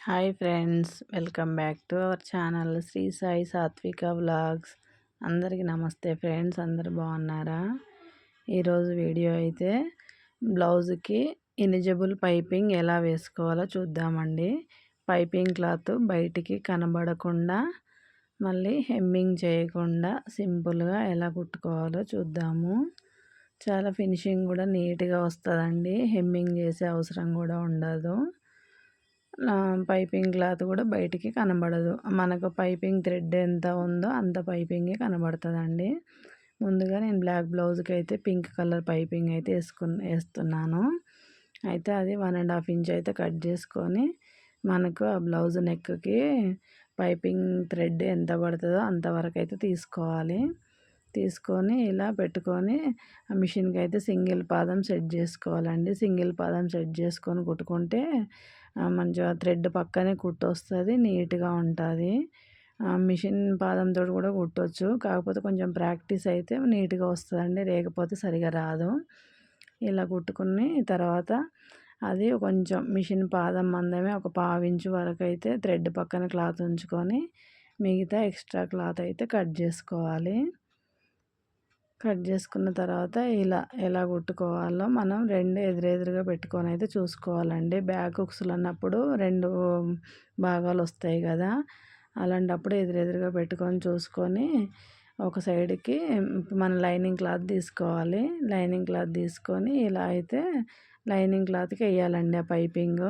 Hi friends welcome back to our channel Sri Sai Satvika vlogs. అందరికీ నమస్తే friends అందరు బాగున్నారా? ఈరోజు వీడియో అయితే బ్లౌజ్కి ఇనిజబుల్ పైపింగ్ ఎలా వేసుకోవాలో చూద్దామండి. పైపింగ్ క్లాత్ బయటికి కనబడకుండా మళ్ళీ హెమ్మింగ్ చేయకుండా సింపుల్గా ఎలా కుట్టుకోవాలో చూద్దాము. చాలా ఫినిషింగ్ కూడా నీట్గా వస్తుందండి హెమ్మింగ్ చేసే అవసరం కూడా ఉండదు. పైపింగ్ క్లాత్ కూడా బయటికి కనబడదు. మనకు పైపింగ్ థ్రెడ్ ఎంత ఉందో అంత పైపింగే కనబడుతుందండి. ముందుగా నేను బ్లాక్ బ్లౌజ్కి అయితే పింక్ కలర్ పైపింగ్ అయితే వేసుకు వేస్తున్నాను. అయితే అది వన్ అండ్ హాఫ్ ఇంచ్ అయితే కట్ చేసుకొని మనకు ఆ బ్లౌజ్ నెక్కి పైపింగ్ థ్రెడ్ ఎంత పడుతుందో అంతవరకు అయితే తీసుకోవాలి. తీసుకొని ఇలా పెట్టుకొని ఆ మిషన్కి అయితే సింగిల్ పాదం సెట్ చేసుకోవాలండి. సింగిల్ పాదం సెట్ చేసుకొని కుట్టుకుంటే మంచిగా థ్రెడ్ పక్కనే కుట్టొస్తుంది నీట్గా ఉంటుంది. మిషన్ పాదంతో కూడా కుట్టవచ్చు కాకపోతే కొంచెం ప్రాక్టీస్ అయితే నీట్గా వస్తుందండి లేకపోతే సరిగా రాదు. ఇలా కుట్టుకుని తర్వాత అది కొంచెం మిషన్ పాదం మందమే ఒక పావించు వరకు అయితే థ్రెడ్ పక్కన క్లాత్ ఉంచుకొని మిగతా ఎక్స్ట్రా క్లాత్ అయితే కట్ చేసుకోవాలి. కట్ చేసుకున్న తర్వాత ఇలా ఎలా కుట్టుకోవాలో మనం రెండు ఎదురెదురుగా పెట్టుకొని అయితే చూసుకోవాలండి. బ్యాక్ ఉక్సులు అన్నప్పుడు రెండు భాగాలు వస్తాయి కదా అలాంటప్పుడు ఎదురెదురుగా పెట్టుకొని చూసుకొని ఒక సైడ్కి మన లైనింగ్ క్లాత్ తీసుకోవాలి. లైనింగ్ క్లాత్ తీసుకొని ఇలా అయితే లైనింగ్ క్లాత్కి వేయాలండి ఆ పైపింగ్.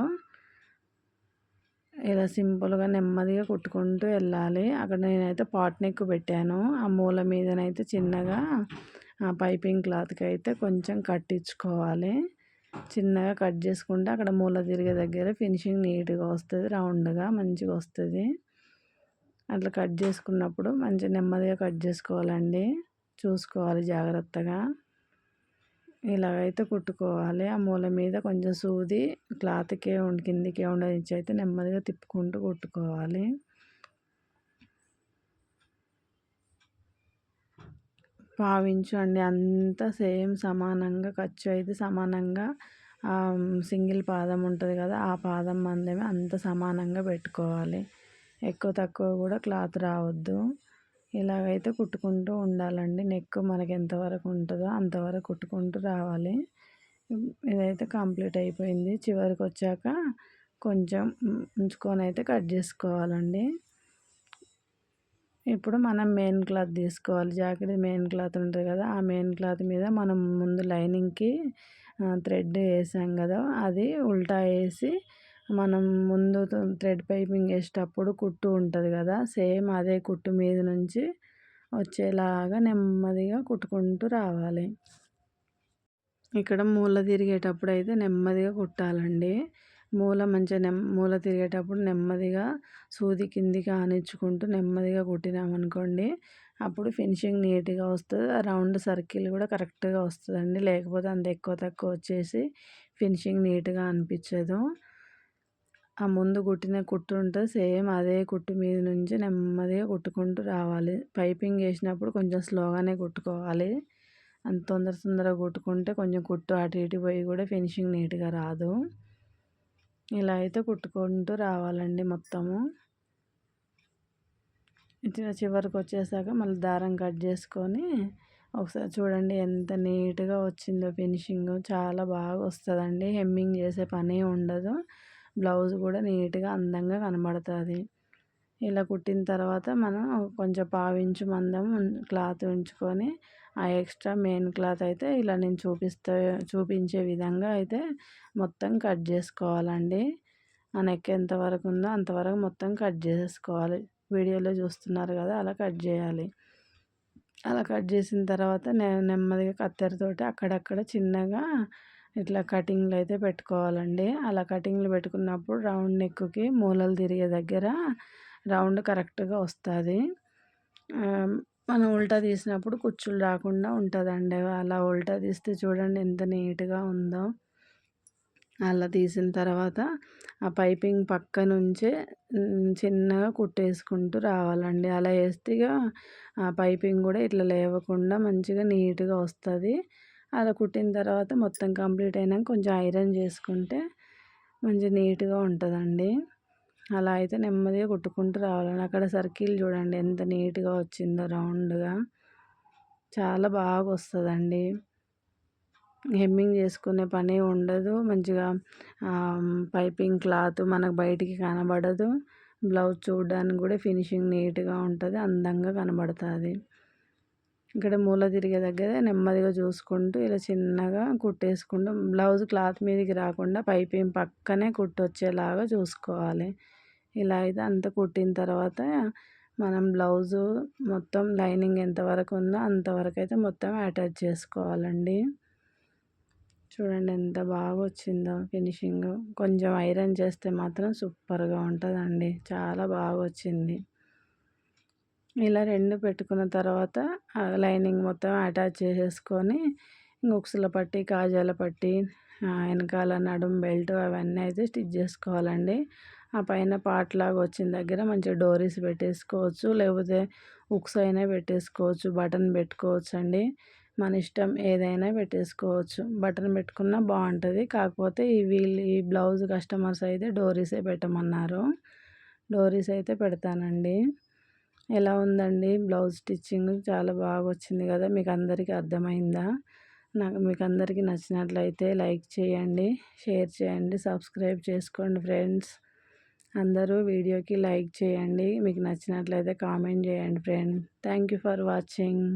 ఇలా సింపుల్గా నెమ్మదిగా కుట్టుకుంటూ వెళ్ళాలి. అక్కడ నేనైతే పాట్ నెక్ పెట్టాను. ఆ మూల మీదనైతే చిన్నగా ఆ పైపింగ్ క్లాత్కి అయితే కొంచెం కట్టించుకోవాలి. చిన్నగా కట్ చేసుకుంటే అక్కడ మూల తిరిగే దగ్గర ఫినిషింగ్ నీట్గా వస్తుంది రౌండ్గా మంచిగా వస్తుంది. అట్లా కట్ చేసుకున్నప్పుడు మంచి నెమ్మదిగా కట్ చేసుకోవాలండి. చూసుకోవాలి జాగ్రత్తగా. ఇలాగైతే కుట్టుకోవాలి. ఆ మూల మీద కొంచెం సూది క్లాత్కే ఉండి కిందికే ఉండనిచ్చి అయితే నెమ్మదిగా తిప్పుకుంటూ కుట్టుకోవాలి. పావించు అండి. అంతా సేమ్ సమానంగా ఖర్చు అయితే సమానంగా సింగిల్ పాదం ఉంటుంది కదా ఆ పాదం మందమే అంత సమానంగా పెట్టుకోవాలి. ఎక్కువ తక్కువ కూడా క్లాత్ రావద్దు. ఇలాగైతే కుట్టుకుంటూ ఉండాలండి నెక్ మనకి ఎంతవరకు ఉంటుందో అంతవరకు కుట్టుకుంటూ రావాలి. ఇదైతే కంప్లీట్ అయిపోయింది. చివరికి వచ్చాక కొంచెం ఉంచుకొని అయితే కట్ చేసుకోవాలండి. ఇప్పుడు మనం మెయిన్ క్లాత్ తీసుకోవాలి. జాకెట్ మెయిన్ క్లాత్ ఉంటుంది కదా ఆ మెయిన్ క్లాత్ మీద మనం ముందు లైనింగ్కి థ్రెడ్ వేసాం కదా అది ఉల్టా వేసి మనం ముందు థ్రెడ్ పైపింగ్ వేసేటప్పుడు కుట్టు ఉంటుంది కదా సేమ్ అదే కుట్టు మీద నుంచి వచ్చేలాగా నెమ్మదిగా కుట్టుకుంటూ రావాలి. ఇక్కడ మూల తిరిగేటప్పుడు అయితే నెమ్మదిగా కుట్టాలండి. మూల మంచిగా నెమ్ మూల తిరిగేటప్పుడు నెమ్మదిగా సూది కిందికి ఆనించుకుంటూ నెమ్మదిగా కుట్టినామనుకోండి అప్పుడు ఫినిషింగ్ నీట్గా వస్తుంది రౌండ్ సర్కిల్ కూడా కరెక్ట్గా వస్తుందండి. లేకపోతే అంత ఎక్కువ తక్కువ వచ్చేసి ఫినిషింగ్ నీట్గా అనిపించదు. ఆ ముందు కుట్టిన కుట్టు ఉంటుంది. సేమ్ అదే కుట్టు మీద నుంచి నెమ్మదిగా కుట్టుకుంటూ రావాలి. పైపింగ్ వేసినప్పుడు కొంచెం స్లోగానే కుట్టుకోవాలి. అంత తొందర తొందరగా కుట్టుకుంటే కొంచెం కుట్టు అటు ఇటు పోయి కూడా ఫినిషింగ్ నీట్గా రాదు. ఇలా అయితే కుట్టుకుంటూ రావాలండి మొత్తము. ఇట్లా చివరికి వచ్చేసాక మళ్ళీ దారం కట్ చేసుకొని ఒకసారి చూడండి ఎంత నీట్గా వచ్చిందో ఫినిషింగ్. చాలా బాగా వస్తుందండి. హెమ్మింగ్ చేసే పని ఉండదు. బ్లౌజ్ కూడా నీట్గా అందంగా కనబడుతుంది. ఇలా కుట్టిన తర్వాత మనం కొంచెం పావించు మందం క్లాత్ ఉంచుకొని ఆ ఎక్స్ట్రా మెయిన్ క్లాత్ అయితే ఇలా నేను చూపిస్తే చూపించే విధంగా అయితే మొత్తం కట్ చేసుకోవాలండి. ఆ నెక్ ఎంతవరకు ఉందో అంతవరకు మొత్తం కట్ చేసుకోవాలి. వీడియోలో చూస్తున్నారు కదా అలా కట్ చేయాలి. అలా కట్ చేసిన తర్వాత నేను నెమ్మదిగా కత్తెరతోటి అక్కడక్కడ చిన్నగా ఇట్లా కటింగ్లు అయితే పెట్టుకోవాలండి. అలా కటింగ్లు పెట్టుకున్నప్పుడు రౌండ్ నెక్కి మూలలు తిరిగే దగ్గర రౌండ్ కరెక్ట్గా వస్తుంది. మనం ఉల్టా తీసినప్పుడు కుచ్చులు రాకుండా ఉంటుందండి. అలా ఉల్టా తీస్తే చూడండి ఎంత నీట్గా ఉందో. అలా తీసిన తర్వాత ఆ పైపింగ్ పక్క నుంచే చిన్నగా కుట్టేసుకుంటూ రావాలండి. అలా వేస్తే ఆ పైపింగ్ కూడా ఇట్లా లేవకుండా మంచిగా నీట్గా వస్తుంది. అలా కుట్టిన తర్వాత మొత్తం కంప్లీట్ అయినాక కొంచెం ఐరన్ చేసుకుంటే మంచి నీట్గా ఉంటుందండి. అలా అయితే నెమ్మదిగా కుట్టుకుంటూ రావాలండి. అక్కడ సర్కిల్ చూడండి ఎంత నీట్గా వచ్చిందో రౌండ్గా. చాలా బాగా వస్తుందండి. హెమ్మింగ్ చేసుకునే పని ఉండదు. మంచిగా పైపింగ్ క్లాత్ మనకు బయటికి కనబడదు. బ్లౌజ్ చూడడానికి కూడా ఫినిషింగ్ నీట్గా ఉంటుంది. అందంగా కనబడుతుంది. ఇక్కడ మూల తిరిగే దగ్గర నెమ్మదిగా చూసుకుంటూ ఇలా చిన్నగా కుట్టేసుకుంటూ బ్లౌజ్ క్లాత్ మీదకి రాకుండా పైపింగ్ పక్కనే కుట్టొచ్చేలాగా చూసుకోవాలి. ఇలా అయితే అంత కుట్టిన తర్వాత మనం బ్లౌజు మొత్తం లైనింగ్ ఎంతవరకు ఉందో అంతవరకు అయితే మొత్తం అటాచ్ చేసుకోవాలండి. చూడండి ఎంత బాగా వచ్చిందో ఫినిషింగ్. కొంచెం ఐరన్ చేస్తే మాత్రం సూపర్గా ఉంటుందండి. చాలా బాగా వచ్చింది. ఇలా రెండు పెట్టుకున్న తర్వాత లైనింగ్ మొత్తం అటాచ్ చేసేసుకొని ఉక్సుల పట్టి కాజాల పట్టి వెనకాల నడుం బెల్ట్ అవన్నీ అయితే స్టిచ్ చేసుకోవాలండి. ఆ పైన పార్ట్ లాగా వచ్చిన దగ్గర మంచిగా డోరీస్ పెట్టేసుకోవచ్చు లేకపోతే ఉక్స్ అయినా పెట్టేసుకోవచ్చు బటన్ పెట్టుకోవచ్చు అండి మన ఇష్టం ఏదైనా పెట్టేసుకోవచ్చు. బటన్ పెట్టుకున్నా బాగుంటుంది. కాకపోతే ఈ వీళ్ళు ఈ బ్లౌజ్ కస్టమర్స్ అయితే డోరీసే పెట్టమన్నారు. డోరీస్ అయితే పెడతానండి. ఎలా ఉందండి? బ్లౌజ్ స్టిచ్చింగ్ చాలా బాగా వచ్చింది కదా! మీకు అందరికీ అర్థమైందా? నాకు మీకు అందరికీ నచ్చినట్లయితే లైక్ చేయండి షేర్ చేయండి సబ్స్క్రైబ్ చేసుకోండి ఫ్రెండ్స్. అందరూ వీడియోకి లైక్ చేయండి. మీకు నచ్చినట్లయితే కామెంట్ చేయండి friend. Thank you for watching.